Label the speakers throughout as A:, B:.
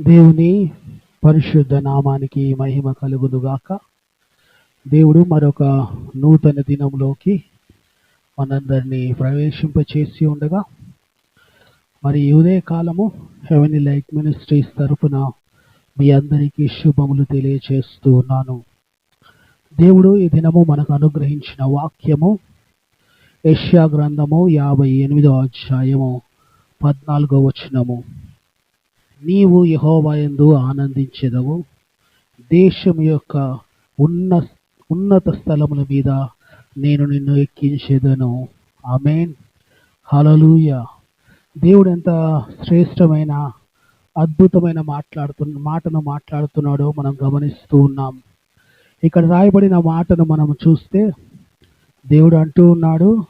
A: దేవుని పరిశుద్ధ నామానికి మహిమ కలుగునుగాక. దేవుడు మరొక నూతన దినంలోకి మనందరినీ ప్రవేశింపచేసి ఉండగా మరి ఉదయ కాలము హెవెనీ లైట్ మినిస్ట్రీస్ తరఫున మీ అందరికీ శుభములు తెలియచేస్తూ ఉన్నాను. దేవుడు ఈ దినము మనకు అనుగ్రహించిన వాక్యము యష్యా గ్రంథము యాభై ఎనిమిదో అధ్యాయము పద్నాలుగో వచనము. నీవు యహోవాయందు ఆనందించెదవు. దేశం యొక్క ఉన్న ఉన్నత స్థలముల మీద నేను నిన్ను ఎక్కించేదను. ఆమెన్. హలలుయ దేవుడు ఎంత శ్రేష్టమైన అద్భుతమైన మాట్లాడుతున్న మాటను మాట్లాడుతున్నాడో మనం గమనిస్తూ ఉన్నాం. ఇక్కడ రాయబడిన మాటను మనం చూస్తే దేవుడు అంటూ ఉన్నాడు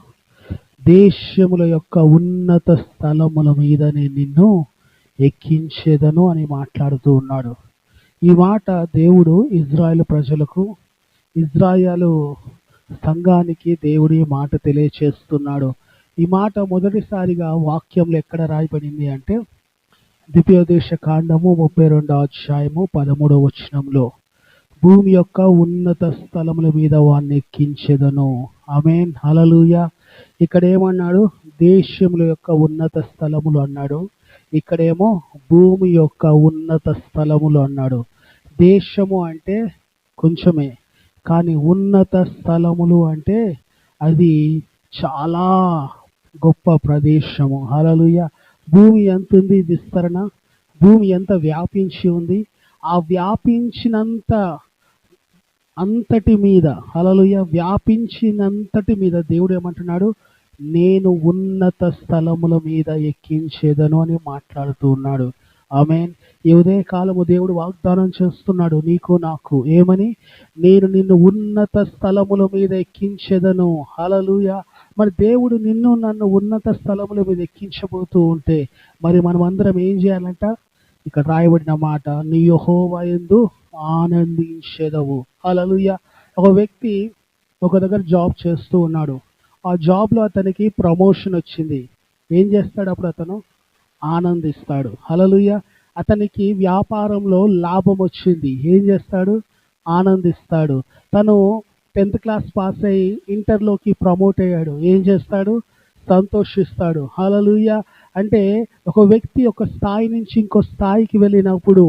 A: దేశముల యొక్క ఉన్నత స్థలముల మీద నేను నిన్ను ఎక్కించేదను అని మాట్లాడుతూ ఉన్నాడు. ఈ మాట దేవుడు ఇజ్రాయెల్ ప్రజలకు ఇజ్రాయలు సంఘానికి దేవుడు ఈ మాట తెలియచేస్తున్నాడు. ఈ మాట మొదటిసారిగా వాక్యంలో ఎక్కడ రాయబడింది అంటే ద్వితీయోదేశ కాండము ముప్పై రెండో అధ్యాయము పదమూడవ వచనంలో భూమి యొక్క ఉన్నత స్థలముల మీద వాన్ని ఎక్కించేదను. అమేన్ హలలుయా ఇక్కడ ఏమన్నాడు దేశముల యొక్క ఉన్నత స్థలములు అన్నాడు. ఇక్కడేమో భూమి యొక్క ఉన్నత స్థలములు అన్నాడు. దేశము అంటే కొంచెమే కానీ ఉన్నత స్థలములు అంటే అది చాలా గొప్ప ప్రదేశము. హలలుయ భూమి ఎంత ఉంది విస్తరణ. భూమి ఎంత వ్యాపించి ఉంది? ఆ వ్యాపించినంత అంతటి మీద హలలుయ వ్యాపించినంతటి మీద దేవుడు ఏమంటున్నాడు? నేను ఉన్నత స్థలముల మీద ఎక్కించేదను అని మాట్లాడుతూ ఉన్నాడు. ఆమెన్. ఈ ఉదయ కాలము దేవుడు వాగ్దానం చేస్తున్నాడు నీకు నాకు. ఏమని? నేను నిన్ను ఉన్నత స్థలముల మీద ఎక్కించేదను. హలలుయ మరి దేవుడు నిన్ను నన్ను ఉన్నత స్థలముల మీద ఎక్కించబోతూ ఉంటే మరి మనం అందరం ఏం చేయాలంట? ఇక్కడ రాయబడిన మాట నీ యహోవా ఎందు ఆనందించెదవు. అలలుయ ఒక వ్యక్తి ఒక దగ్గర జాబ్ చేస్తూ ఉన్నాడు. ఆ జాబ్లో అతనికి ప్రమోషన్ వచ్చింది. ఏం చేస్తాడు అప్పుడు అతను? ఆనందిస్తాడు. అలలుయ అతనికి వ్యాపారంలో లాభం వచ్చింది. ఏం చేస్తాడు? ఆనందిస్తాడు. తను టెన్త్ క్లాస్ పాస్ అయ్యి ఇంటర్లోకి ప్రమోట్ అయ్యాడు. ఏం చేస్తాడు? సంతోషిస్తాడు. హలలుయ అంటే ఒక వ్యక్తి ఒక స్థాయి నుంచి ఇంకో స్థాయికి వెళ్ళినప్పుడు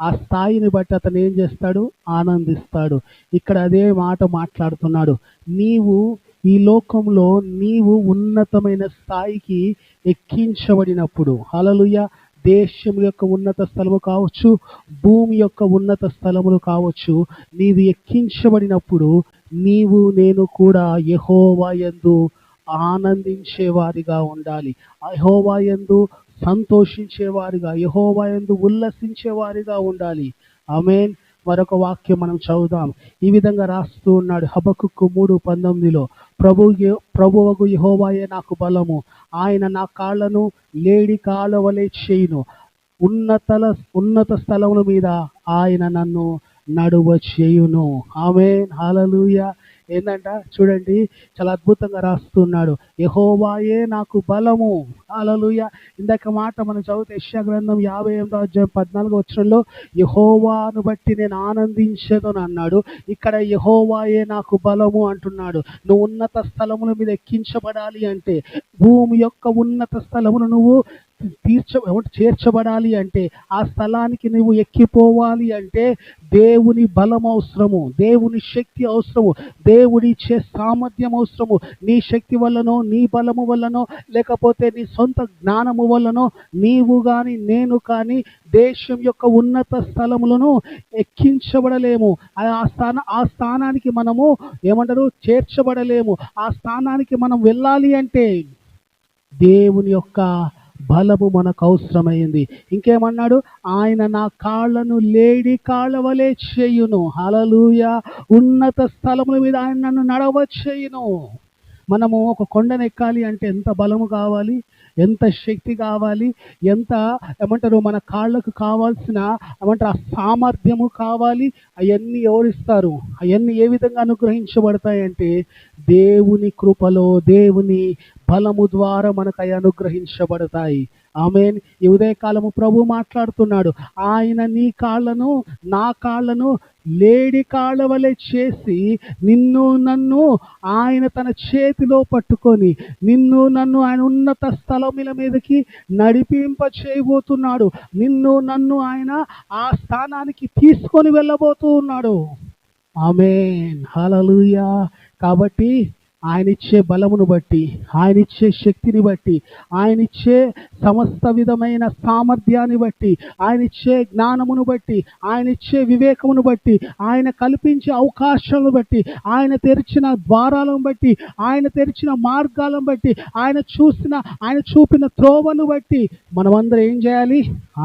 A: ఆ స్థాయిని బట్టి అతను ఏం చేస్తాడు? ఆనందిస్తాడు. ఇక్కడ అదే మాట మాట్లాడుతున్నాడు. నీవు ఈ లోకంలో నీవు ఉన్నతమైన స్థాయికి ఎక్కించబడినప్పుడు హలలుయ దేశం యొక్క ఉన్నత స్థలము కావచ్చు భూమి యొక్క ఉన్నత స్థలములు కావచ్చు నీవు ఎక్కించబడినప్పుడు నీవు నేను కూడా యహోవా ఎందు ఆనందించేవారిగా ఉండాలి. యహోవా యందు సంతోషించేవారిగా యహోవా ఎందు ఉల్లసించేవారిగా ఉండాలి. ఆమెన్. మరొక వాక్యం మనం చదువుదాం. ఈ విధంగా రాస్తూ ఉన్నాడు హబకుక్కు మూడు పంతొమ్మిదిలో. ప్రభు ప్రభువకు యహోవాయే నాకు బలము. ఆయన నా కాళ్ళను లేడి కాలవలే చేయును. ఉన్నతల ఉన్నత స్థలముల మీద ఆయన నన్ను నడువ చేయును. ఆమె హాలలుయ. ఏంటంట చూడండి చాలా అద్భుతంగా రాస్తున్నాడు. యహోవాయే నాకు బలము. అలలుయ ఇందాక మాట మనం చదివితే యశ్యా గ్రంథం యాభై ఎనిమిదో అధ్యాయం పద్నాలుగు వచ్చరంలో యహోవాను బట్టి నేను ఆనందించదని అన్నాడు. ఇక్కడ యహోవాయే నాకు బలము అంటున్నాడు. నువ్వు ఉన్నత స్థలముల మీద ఎక్కించబడాలి అంటే భూమి యొక్క ఉన్నత స్థలములు నువ్వు తీర్చ చేర్చబడాలి అంటే ఆ స్థలానికి నువ్వు ఎక్కిపోవాలి అంటే దేవుని బలం అవసరము దేవుని శక్తి అవసరము దేవుడి చే సామర్థ్యం అవసరము. నీ శక్తి వల్లనో నీ బలము వల్లనో లేకపోతే నీ సొంత జ్ఞానము వల్లనో నీవు కానీ నేను కానీ దేశం యొక్క ఉన్నత స్థలములను ఎక్కించబడలేము. ఆ స్థాన ఆ స్థానానికి మనము ఏమంటారు? చేర్చబడలేము. ఆ స్థానానికి మనం వెళ్ళాలి అంటే దేవుని యొక్క బలము మనకు అవసరమైంది. ఇంకేమన్నాడు? ఆయన నా కాళ్ళను లేడి కాళ్ళవలే చేయును. హలలుయ ఉన్నత స్థలముల మీద ఆయన నన్ను నడవ చేయును మనము ఒక కొండను ఎక్కాలి అంటే ఎంత బలము కావాలి? ఎంత శక్తి కావాలి? ఎంత ఏమంటారు? మన కాళ్ళకు కావాల్సిన ఏమంటారు? ఆ సామర్థ్యము కావాలి? అవన్నీ ఎవరిస్తారు అవన్నీ ఏ విధంగా అనుగ్రహించబడతాయంటే దేవుని కృపలో దేవుని బలము ద్వారా మనకు అవి అనుగ్రహించబడతాయి. ఆమెన్. ఈ ఉదయకాలము ప్రభు మాట్లాడుతున్నాడు. ఆయన నీ కాళ్ళను నా కాళ్ళను లేడి కాళ్ళ వలె చేసి నిన్ను నన్ను ఆయన తన చేతిలో పట్టుకొని నిన్ను నన్ను ఆయన ఉన్నత స్థలముల మీదకి నడిపింప చేయబోతున్నాడు నిన్ను నన్ను ఆయన ఆ స్థానానికి తీసుకొని వెళ్ళబోతూ ఉన్నాడు ఆమెన్. హలలుయా కాబట్టి ఆయన ఇచ్చే బలమును బట్టి ఆయన ఇచ్చే శక్తిని బట్టి ఆయన ఇచ్చే సమస్త విధమైన సామర్థ్యాన్ని బట్టి ఆయన ఇచ్చే జ్ఞానమును బట్టి ఆయన ఇచ్చే వివేకమును బట్టి ఆయన కల్పించే అవకాశాలను బట్టి ఆయన తెరిచిన ద్వారాలను బట్టి ఆయన తెరిచిన మార్గాలను బట్టి ఆయన చూసిన ఆయన చూపిన త్రోవను బట్టి మనమందరం ఏం చేయాలి?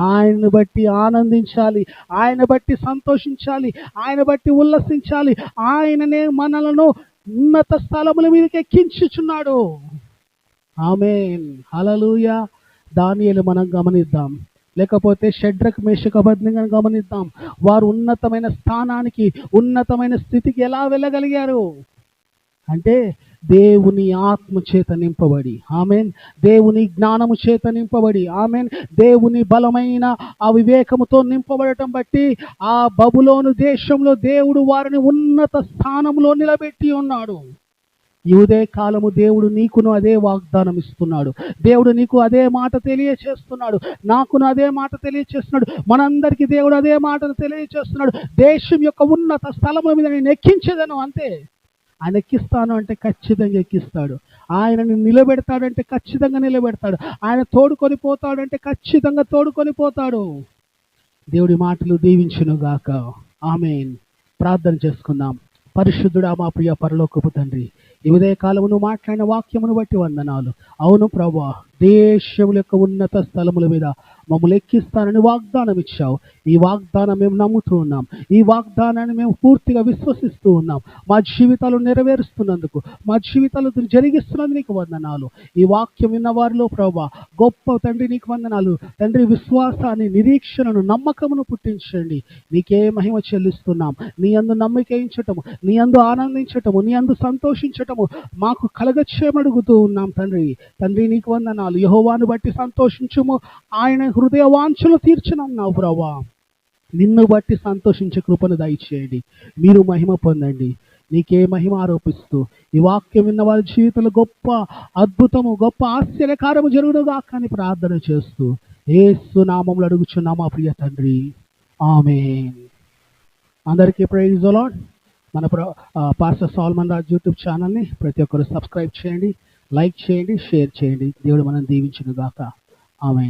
A: ఆయన్ని బట్టి ఆనందించాలి ఆయన బట్టి సంతోషించాలి ఆయన బట్టి ఉల్లసించాలి. ఆయననే మనలను ఉన్నత స్థలముల మీదకి ఎక్కించుచున్నాడు ఆమె హలలుయ దానియలు మనం గమనిద్దాం. లేకపోతే షడ్రక్ మేషక గమనిద్దాం. వారు ఉన్నతమైన స్థానానికి ఉన్నతమైన స్థితికి ఎలా వెళ్ళగలిగారు? అంటే దేవుని ఆత్మ చేత నింపబడి. ఆమెన్. దేవుని జ్ఞానము చేత నింపబడి. ఆమెన్. దేవుని బలమైన ఆ వివేకముతో నింపబడటం బట్టి ఆ బబులోను దేశంలో దేవుడు వారిని ఉన్నత స్థానంలో నిలబెట్టి ఉన్నాడు. ఈ కాలము దేవుడు నీకును అదే వాగ్దానం ఇస్తున్నాడు. దేవుడు నీకు అదే మాట తెలియచేస్తున్నాడు. నాకును అదే మాట తెలియచేస్తున్నాడు. మనందరికీ దేవుడు అదే మాటను తెలియచేస్తున్నాడు. దేశం యొక్క ఉన్నత స్థలముల మీద నేను ఎక్కించేదను అంతే. ఆయన ఎక్కిస్తాను అంటే ఖచ్చితంగా ఎక్కిస్తాడు. ఆయనని నిలబెడతాడంటే ఖచ్చితంగా నిలబెడతాడు. ఆయన తోడుకొని పోతాడంటే ఖచ్చితంగా తోడుకొని పోతాడు. దేవుడి మాటలు దీవించును గాక. ఆమెన్. ప్రార్థన చేసుకుందాం. పరిశుద్ధుడా మా ప్రియ పరలోకపు తండ్రి ఈ ఉదయ కాలమును మాట్లాడిన వాక్యమును బట్టి వందనాలు. అవును ప్రభా దేశముల యొక్క ఉన్నత స్థలముల మీద మమ్మల్ని ఎక్కిస్తానని వాగ్దానం ఇచ్చావు. ఈ వాగ్దానం మేము నమ్ముతూ ఉన్నాం. ఈ వాగ్దానాన్ని మేము పూర్తిగా విశ్వసిస్తూ ఉన్నాం. మా జీవితాలు నెరవేరుస్తున్నందుకు మా జీవితాలు జరిగిస్తున్నందుకు నీకు వందనాలు. ఈ వాక్యం విన్న వారిలో ప్రభా గొప్ప తండ్రి నీకు వందనాలు. తండ్రి విశ్వాసాన్ని నిరీక్షణను నమ్మకమును పుట్టించండి. నీకే మహిమ చెల్లిస్తున్నాం. నీ అందు నమ్మకేయించటము నీ అందు ఆనందించటము నీ అందు సంతోషించటము మాకు కలగచ్చేమడుగుతూ ఉన్నాం తండ్రి. తండ్రి నీకు వందనాలు. యహోవాను బట్టి సంతోషించుము. ఆయన హృదయ వాంఛలు తీర్చనన్నావు ప్రభా నిన్ను బట్టి సంతోషించే కృపను దయచేయండి. మీరు మహిమ పొందండి. నీకే మహిమ ఆరోపిస్తూ ఈ వాక్యం విన్న వారి జీవితంలో గొప్ప అద్భుతము గొప్ప ఆశ్చర్యకారము జరుగునుగా కానీ ప్రార్థన చేస్తూ ఏసు నామములు అడుగుచున్నా మా ప్రియ తండ్రి. ఆమె అందరికీ ప్రైజ్ అలాడ్ మన ప్ర పాస్టర్ సాల్మన్ రాజ్ యూట్యూబ్ ఛానల్ని ప్రతి ఒక్కరు సబ్స్క్రైబ్ చేయండి. లైక్ చేయండి షేర్ చేయండి. దేవుడు మనం దీవించును గాక ఆమె